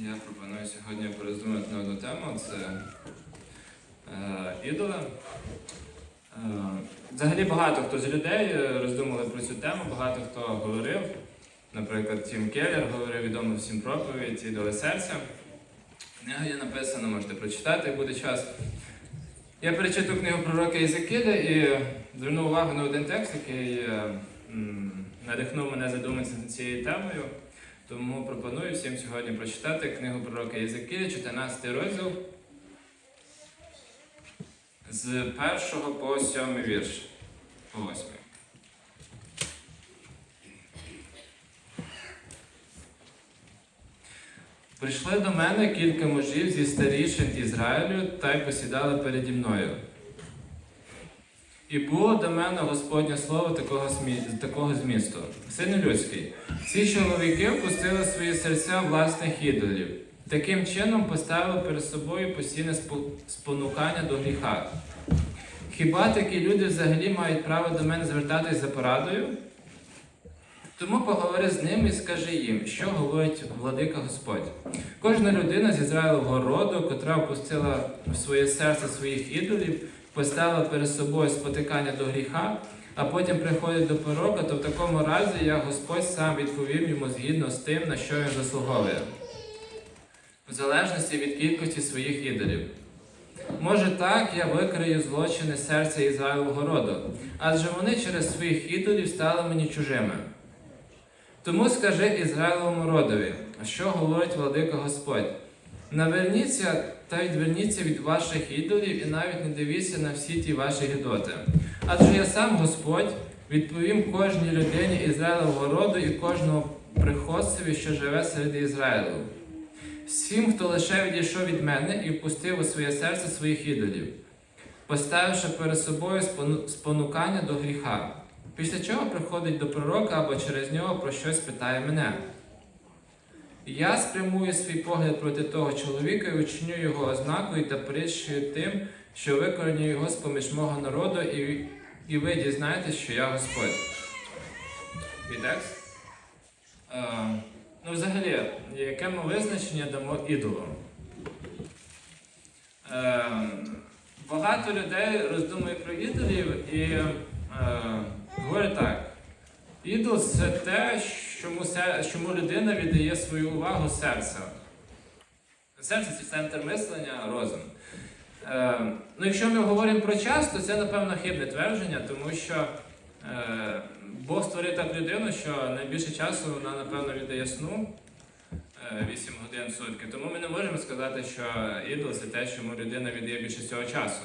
Я пропоную сьогодні пороздумати на одну тему це е, ідоли. Е, взагалі багато хто з людей е, роздумували про цю тему, багато хто говорив. Наприклад, Тім Келлер говорив відому всім проповідь ідоли серця. Книга є написана, можете прочитати, буде час. Я перечитав книгу пророка Єзекіля і звернув увагу на один текст, який е, м, надихнув мене задуматися над цією темою. Тому пропоную всім сьогодні прочитати книгу пророка Єзекіля, 14 розділ з 1 по 7 вірш. По 8. Прийшли до мене кілька мужів зі старішин Ізраїлю та й посідали переді мною. І було до мене Господнє слово такого, такого змісту. Сину людський, ці чоловіки впустили свої серця власних ідолів. Таким чином поставили перед собою постійне спонукання до гріха. Хіба такі люди взагалі мають право до мене звертатись за порадою? Тому поговори з ними і скажи їм, що говорить владика Господь. Кожна людина з Ізраїлового роду, котра впустила в своє серце своїх ідолів, поставила перед собою спотикання до гріха, а потім приходить до пророка, то в такому разі я Господь сам відповім йому згідно з тим, на що він заслуговує, в залежності від кількості своїх ідолів. Може так, я викрию злочини серця Ізраїлового роду, адже вони через своїх ідолів стали мені чужими. Тому скажи Ізраїловому родові, що говорить владика Господь. Наверніться та відверніться від ваших ідолів і навіть не дивіться на всі ті ваші гідоти. Адже я сам Господь відповім кожній людині Ізраїлового роду і кожному приходцеві, що живе серед Ізраїлу. Всім, хто лише відійшов від мене і впустив у своє серце своїх ідолів, поставивши перед собою спонукання до гріха. Після чого приходить до пророка або через нього про щось питає мене. Я спрямую свій погляд проти того чоловіка і учиню його ознакою та притчою тим, що викореню його з поміж мого народу, і, і ви дізнаєтесь, що я Господь. Твій текст? Е, ну, взагалі, яке ми визначення дамо ідолам? Е, багато людей роздумує про ідолів і е, говорить так. Ідол це те, чому, чому людина віддає свою увагу серцю. Серце це центр мислення, розум. Е, ну, якщо ми говоримо про час, то це, напевно, хибне твердження, тому що е, Бог створив так людину, що найбільше часу вона, напевно, віддає сну е, 8 годин в сутки. Тому ми не можемо сказати, що ідол це те, чому людина віддає більше цього часу.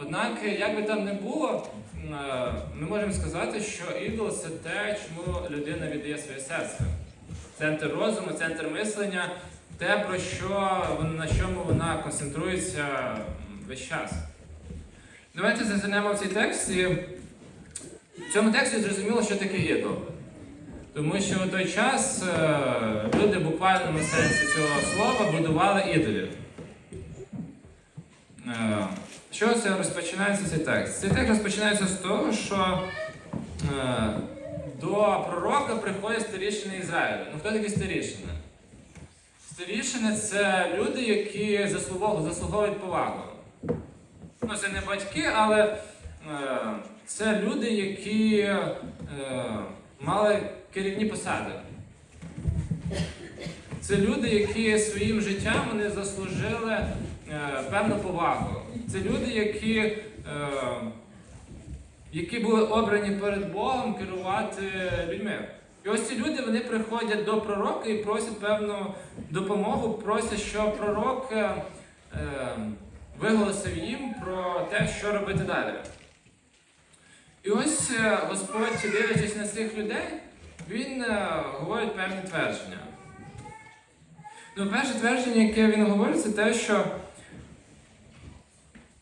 Однак, як би там не було, е, ми можемо сказати, що ідол це те, чому людина віддає своє серце. Центр розуму, центр мислення, те, про що, на чому вона концентрується весь час. Давайте зазирнемо в цей текст і в цьому тексті зрозуміло, що таке ідол. Тому що в той час е, люди в буквальному сенсі цього слова будували ідолів. Е, Що це розпочинається цей текст? Цей текст розпочинається з того, що е, до пророка приходять старішини Ізраїля. Ну хто такі старішини? Старішини це люди, які заслуговують, повагу. Ну, це не батьки, але е, це люди, які мали керівні посади. Це люди, які своїм життям вони заслужили певну повагу. Це люди, які, е, які були обрані перед Богом керувати людьми. І ось ці люди вони приходять до пророка і просять певну допомогу, просять, щоб пророк е, е, виголосив їм про те, що робити далі. І ось е, Господь, дивлячись на цих людей, він е, говорить певні твердження. Ну, перше твердження, яке він говорить, це те, що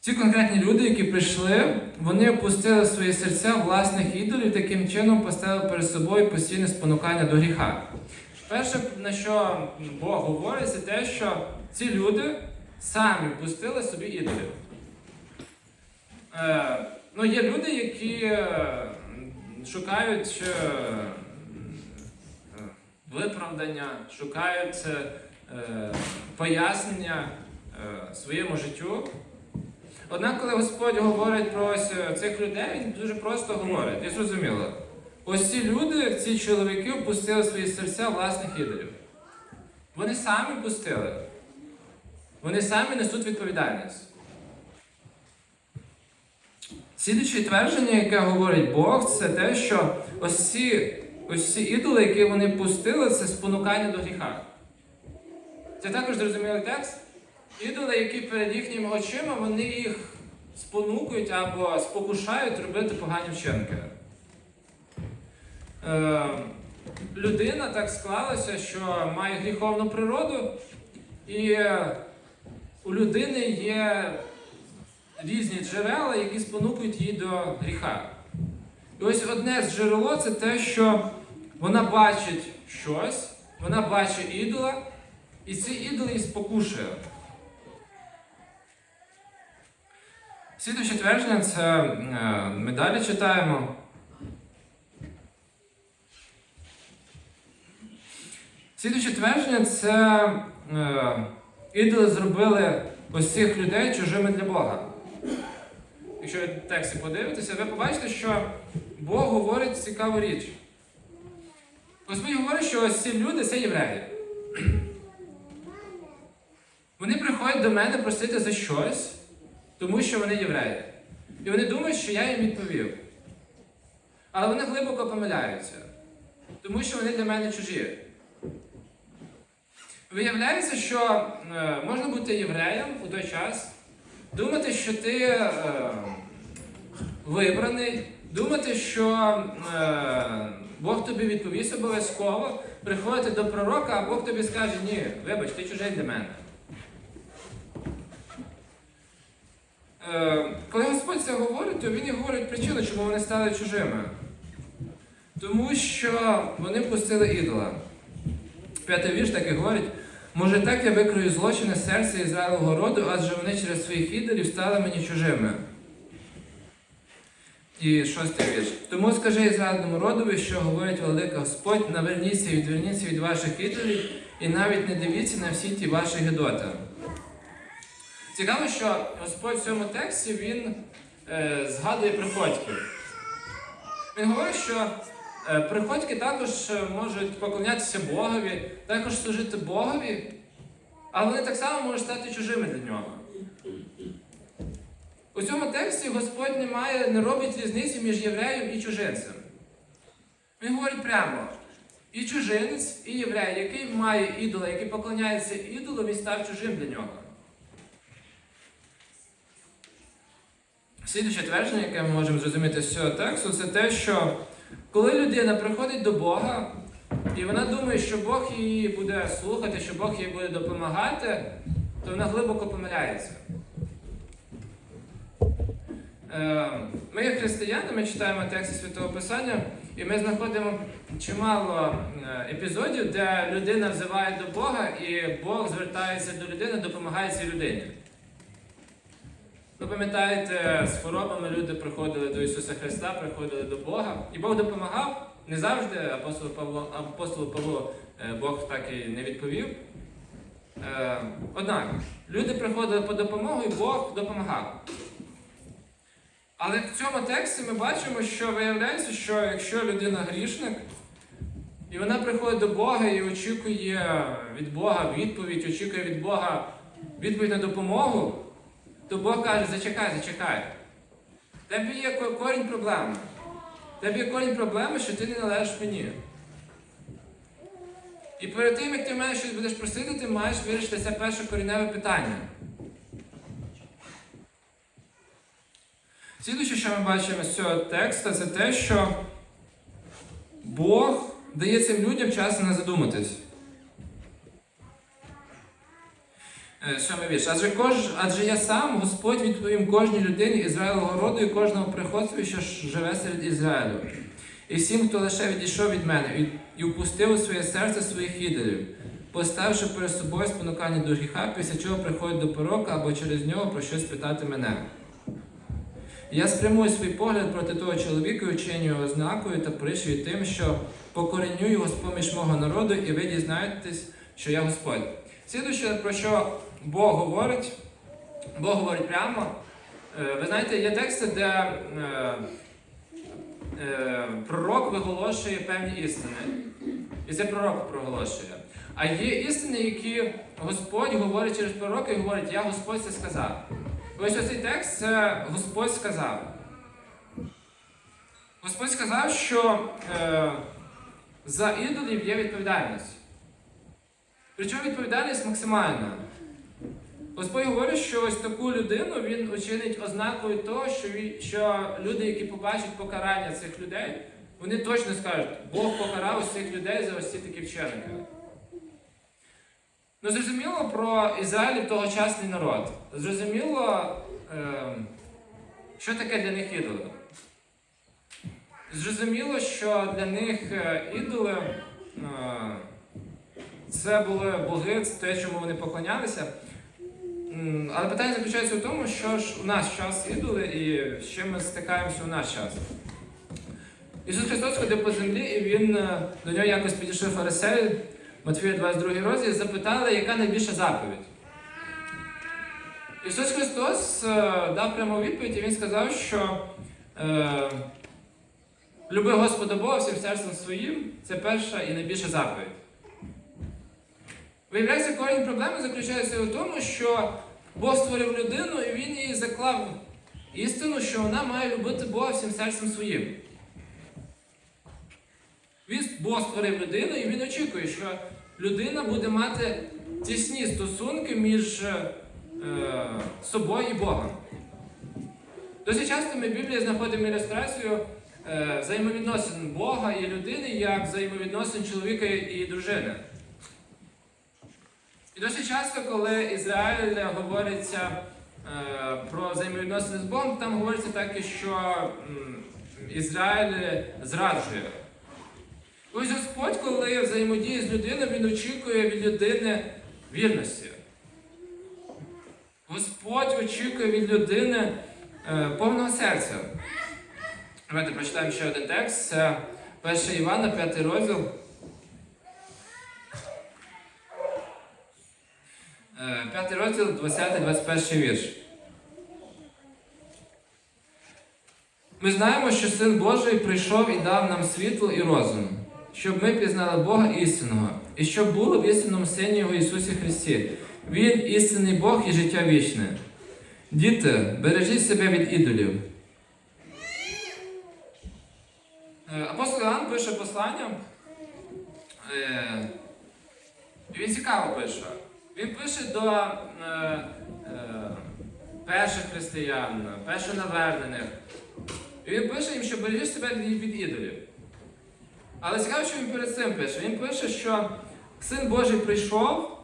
ці конкретні люди, які прийшли, вони опустили в свої серця власних ідолів, таким чином поставили перед собою постійне спонукання до гріха. Перше, на що Бог говорить, це те, що ці люди самі пустили собі ідолів. Е, ну, є люди, які е, шукають е, е, виправдання, шукають е, пояснення е, своєму життю. Однак, коли Господь говорить про ось е, цих людей, він дуже просто говорить, і зрозуміло. Ось ці люди, ці чоловіки впустили свої серця власних ідолів. Вони самі пустили. Вони самі несуть відповідальність. Слідуюче твердження, яке говорить Бог, це те, що ось ці, ось ці ідоли, які вони пустили, це спонукання до гріха. Це також зрозумілий текст. Ідоли, які перед їхніми очима, вони їх спонукують або спокушають робити погані вчинки. Е, людина так склалася, що має гріховну природу, і у людини є різні джерела, які спонукують її до гріха. І ось одне з джерело це те, що вона бачить щось, вона бачить ідола, і ці ідоли її спокушує. Слідуюче твердження це е, ми далі читаємо. Слідуюче твердження це е, ідоли зробили цих людей чужими для Бога. Якщо ви тексті подивитеся, ви побачите, що Бог говорить цікаву річ. Господь говорить, що ось ці люди це євреї. Вони приходять до мене просити за щось, тому що вони євреї. І вони думають, що я їм відповів. Але вони глибоко помиляються, тому що вони для мене чужі. Виявляється, що е, можна бути євреєм у той час, думати, що ти е, вибраний, думати, що е, Бог тобі відповість обов'язково, приходити до пророка, а Бог тобі скаже, ні, вибач, ти чужий для мене. Коли Господь це говорить, то Він і говорить причину, чому вони стали чужими. Тому що вони впустили ідола. П'ятий вірш так і говорить. Може так я викрою злочини серця Ізраїлового роду, адже вони через своїх ідолів стали мені чужими. І шостий вірш. Тому скажи Ізраїльному родові, що говорить великий Господь, наверніться і відверніться від ваших ідолів, і навіть не дивіться на всі ті ваші гидоти. Цікаво, що Господь в цьому тексті він е, згадує приходьків. Він говорить, що е, приходьки також е, можуть поклонятися Богові, також служити Богові, але вони так само можуть стати чужими для нього. У цьому тексті Господь не має, не робить різниці між євреєм і чужинцем. Він говорить прямо: і чужинець, і єврей, який має ідола, який поклоняється ідолу, він став чужим для нього. Слідуюче твердження, яке ми можемо зрозуміти з цього тексту, це те, що коли людина приходить до Бога, і вона думає, що Бог її буде слухати, що Бог їй буде допомагати, то вона глибоко помиляється. Е, Ми, як християни, ми читаємо тексти Святого Писання, і ми знаходимо чимало е, епізодів, де людина взиває до Бога, і Бог звертається до людини, допомагає цій людині. Ви пам'ятаєте, з хворобами люди приходили до Ісуса Христа, приходили до Бога, і Бог допомагав. Не завжди апостолу Павло, апостолу Павлу е, Бог так і не відповів. Е, Однак, люди приходили по допомогу, і Бог допомагав. Але в цьому тексті ми бачимо, що виявляється, що якщо людина грішник, і вона приходить до Бога і очікує від Бога відповідь, очікує від Бога відповідь на допомогу, то Бог каже, зачекай, зачекай. Тебе є корінь проблеми. Тебе є корінь проблеми, що ти не належиш мені. І перед тим, як ти в мене щось будеш просити, ти маєш вирішити це перше коріневе питання. Слідуюче, що ми бачимо з цього тексту, це те, що Бог дає цим людям час на задуматись. Сьомий вірш. Адже, кож, адже я сам, Господь, відповім кожній людині Ізраїлового роду і кожному приходцеві, що живе серед Ізраїлю. І всім, хто лише відійшов від мене і, впустив у своє серце своїх ідолів, поставивши перед собою спонукання до гріха, після чого приходить до порока або через нього про щось питати мене. Я спрямую свій погляд проти того чоловіка, і учиню його ознакою та пришию тим, що покореню його з поміж мого народу, і ви дізнаєтесь, що я Господь. Слідуюче, про що Бог говорить, Бог говорить прямо. Е, Ви знаєте, є тексти, де е, е, пророк виголошує певні істини. І це пророк проголошує. А є істини, які Господь говорить через пророка і говорить, я Господь це сказав. Ось цей текст це Господь сказав. Господь сказав, що е, за ідолів є відповідальність. Причому відповідальність максимальна. Господь говорить, що ось таку людину він учинить ознакою того, що, він, що люди, які побачать покарання цих людей, вони точно скажуть, Бог покарав ось цих людей за ось ці такі вчинки. Ну, зрозуміло про Ізраїль тогочасний народ. Зрозуміло, е, що таке для них ідоли. Зрозуміло, що для них е, ідоли е, це були боги, те, чому вони поклонялися. Але питання заключається в тому, що ж у нас час ідоли і з чим ми стикаємося у наш час. Ісус Христос ходив по землі, і він е, до нього якось підійшов фарисей, Матфія 22 розділ, запитали, яка найбільша заповідь. Ісус Христос е, дав пряму відповідь, і Він сказав, що е, люби Господа Бога всім серцем своїм це перша і найбільша заповідь. Виявляється, корінь проблеми заключається у тому, що Бог створив людину і він їй заклав істину, що вона має любити Бога всім серцем своїм. Бог створив людину і він очікує, що людина буде мати тісні стосунки між е, собою і Богом. Досить часто ми в Біблії знаходимо ілюстрацію е, взаємовідносин Бога і людини як взаємовідносин чоловіка і дружини. І досить часто, коли Ізраїль говориться е, про взаємовідносини з Богом, там говориться так, що м, Ізраїль зраджує. Ось Господь, коли взаємодіє з людиною, Він очікує від людини вірності. Господь очікує від людини е, повного серця. Давайте прочитаємо ще один текст. Це 1 Івана, 5 розділ. П'ятий розділ, 20-21 вірш. Ми знаємо, що Син Божий прийшов і дав нам світло і розум, щоб ми пізнали Бога істинного, і щоб було в істинному Сині Його Ісусі Христі. Він істинний Бог і життя вічне. Діти, бережіть себе від ідолів. Е, Апостол Іоанн пише послання. е, Він цікаво пише. Він пише до е, е, перших християн, першонавернених. І він пише їм, що бережіть себе від ідолів. Але цікаво, що він перед цим пише. Він пише, що Син Божий прийшов,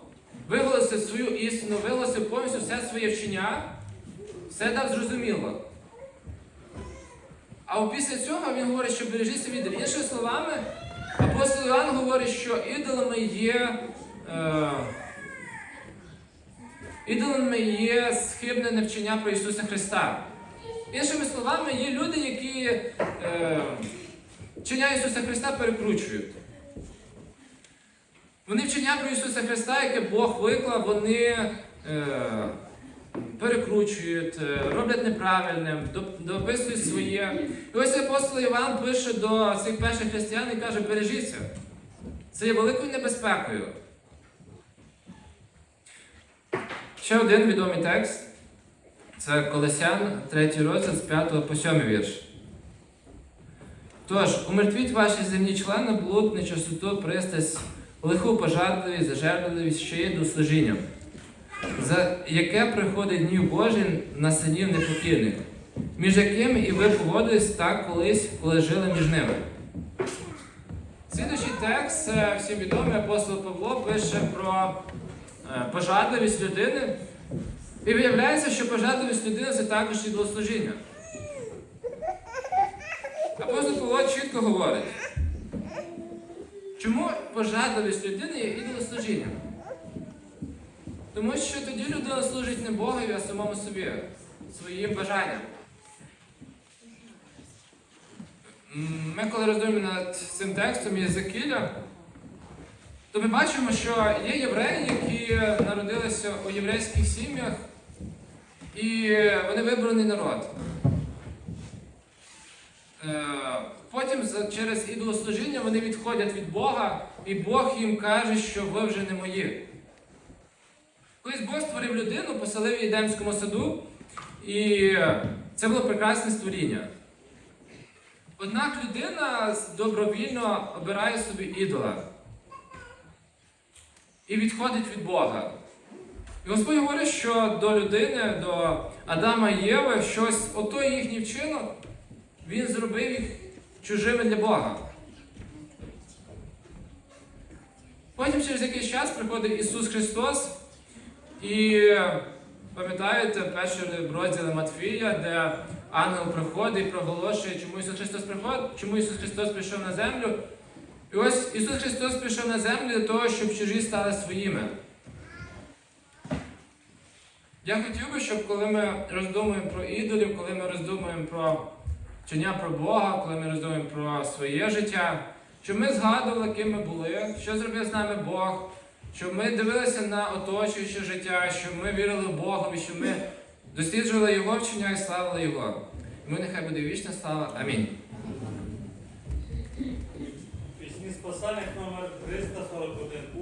виголосив свою істину, виголосив повністю все своє вчення, все дав зрозуміло. А після цього він говорить, що бережіть себе від ідолів. Іншими словами, апостол Іван говорить, що ідолами є. Е, Ідолами є схибне невчення про Ісуса Христа. Іншими словами, є люди, які е, вчення Ісуса Христа перекручують. Вони вчення про Ісуса Христа, яке Бог виклав, вони е, перекручують, е, роблять неправильним, дописують своє. І ось апостол Іван пише до цих перших християн і каже, бережіться. Це є великою небезпекою. Ще один відомий текст це Колесян, 3 розділ з 5 по 7 вірш. Тож, умертвіть ваші земні члени, блуд, нечистоту, пристасть, лиху пожадливість, зажерливість, що є до служіння, за яке приходить гнів Божий на синів непокірних, між якими і ви поводились так колись, коли жили між ними. Слідуючий текст, це всім відомий апостол Павло пише про е, пожадливість людини. І виявляється, що пожадливість людини це також ідолослужіння. Апостол Павло чітко говорить, чому пожадливість людини є ідолослужінням? Тому що тоді людина служить не Богові, а самому собі, своїм бажанням. Ми коли роздумуємо над цим текстом Єзекіля, то ми бачимо, що є євреї, які народилися у єврейських сім'ях, і вони вибраний народ. Е, Потім через ідолослужіння вони відходять від Бога, і Бог їм каже, що ви вже не мої. Колись Бог створив людину, поселив в Едемському саду, і це було прекрасне створіння. Однак людина добровільно обирає собі ідола і відходить від Бога. І Господь говорить, що до людини, до Адама і Єви, щось, отой їхній вчинок, він зробив їх чужими для Бога. Потім через якийсь час приходить Ісус Христос, і пам'ятаєте перший розділ Матфія, де ангел приходить і проголошує, чому Ісус Христос приходить, чому Ісус Христос прийшов на землю. І ось Ісус Христос прийшов на землю для того, щоб чужі стали своїми. Я хотів би, щоб коли ми роздумуємо про ідолів, коли ми роздумуємо про вчення про Бога, коли ми роздумуємо про своє життя, щоб ми згадували, ким ми були, що зробив з нами Бог, щоб ми дивилися на оточуюче життя, щоб ми вірили в Богові, щоб ми досліджували Його вчення і славили Його. Йому нехай буде вічна слава. Амінь. Спасальник номер 341.